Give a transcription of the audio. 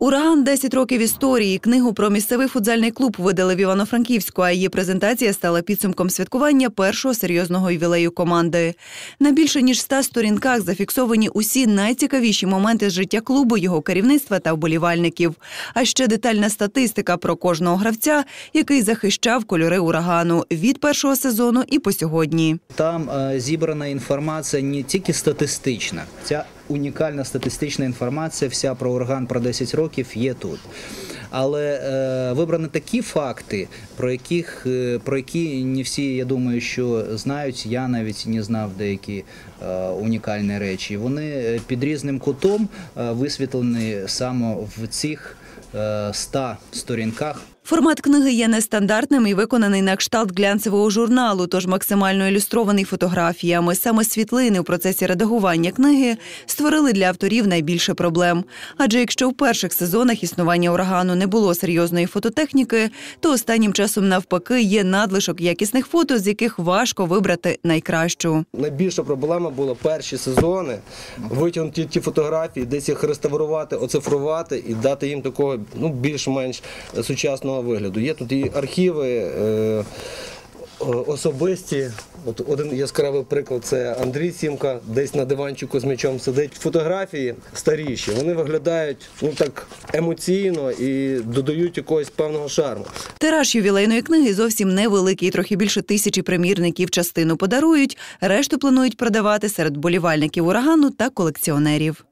Ураган 10 років історії. Книгу про місцевий футзальний клуб видали в Івано-Франківську. А її презентація стала підсумком святкування першого серйозного ювілею команди. На більше ніж 100 сторінках зафіксовані усі найцікавіші моменти з життя клубу, його керівництва та вболівальників. А ще детальна статистика про кожного гравця, який захищав кольори урагану від першого сезону і по сьогодні. Там е, зібрана інформація не тільки статистична, ця унікальна статистична інформація, вся про ураган про 10 років є тут. Але е, вибрані такі факти, про яких е, про які не всі, я думаю, що знають. Я навіть не знав деякі е, унікальні речі. Вони е, під різним кутом е, висвітлені саме в цих е, 100 сторінках Формат книги є нестандартним і виконаний на кшталт глянцевого журналу, тож максимально ілюстрований фотографіями. Саме світлини у процесі редагування книги створили для авторів найбільше проблем. Адже якщо в перших сезонах існування урагану не було серйозної фототехніки, то останнім часом навпаки є надлишок якісних фото, з яких важко вибрати найкращу. Найбільша проблема була перші сезони витягнути ті фотографії, десь їх реставрувати, оцифрувати і дати їм такого ну більш-менш сучасного вигляду. Є тут і архіви. Е- Особисті, от один яскравий приклад це Андрій Сімка, десь на диванчику з м'ячом сидить. Фотографії старіші, вони виглядають ну так емоційно і додають якогось певного шарму. Тираж ювілейної книги зовсім невеликий, трохи більше тисячі примірників. Частину подарують, решту планують продавати серед болівальників урагану та колекціонерів.